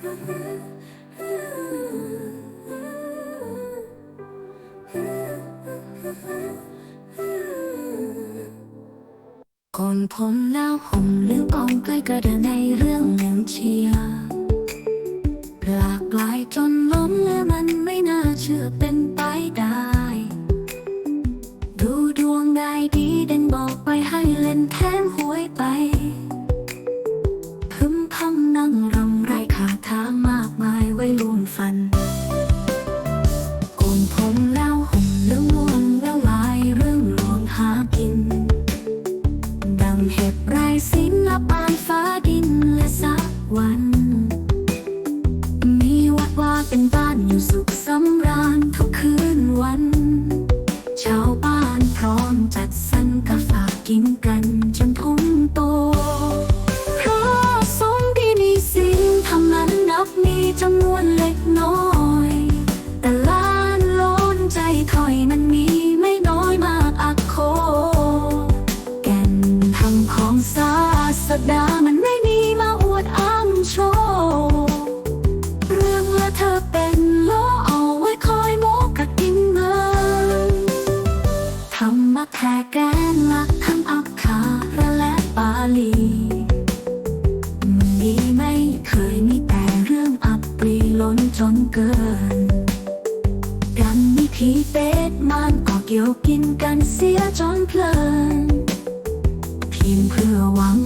คนผมแล้วผมหรือกองใกล้กระเดิน ธรรมะแท้แกนลักทั้งอักขระและปาลีมีไม่เคยมีแต่เรื่องอับปรีล้นจนเกิน กันมีผีเป็ดมันก็เกี่ยวกินกันเสียจนเพลินเพียงเพื่อหวัง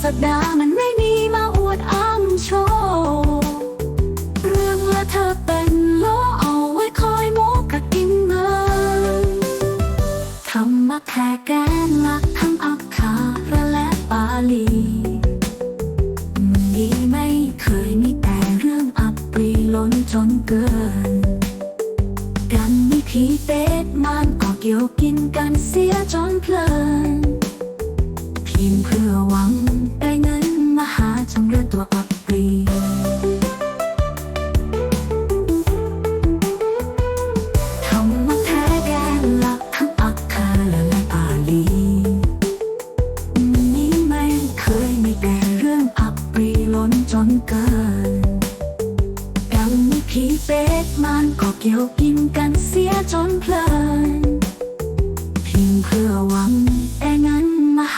สดามันไม่มีมาอวดอ้างโชว์เรื่องว่าเธอเป็นโลเอาไว้คอยโมกกับกินเงินธรรมะแท้แกนลักทั้งอักขระและปาลีมีไม่เคยมีแต่เรื่องอับปรีล้นจนเกิน กันมีผีเป็ดมันก็เกี่ยวกินกันเสียจนเพลิน พียงเพื่อหวัง ได้เงินมาหาจงเรือตัวอับปรีธรรมะแท้แกนหลักทั้งอักขระและปาลีนี้ไม่เคยมีแต่เรื่องอับปรีล้นจนเกินดังมีผีเป็ดมันก็เกี่ยวกินกันเสียจนเพลิน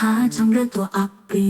หวังแต่เงินมางเรืองตัวอับปี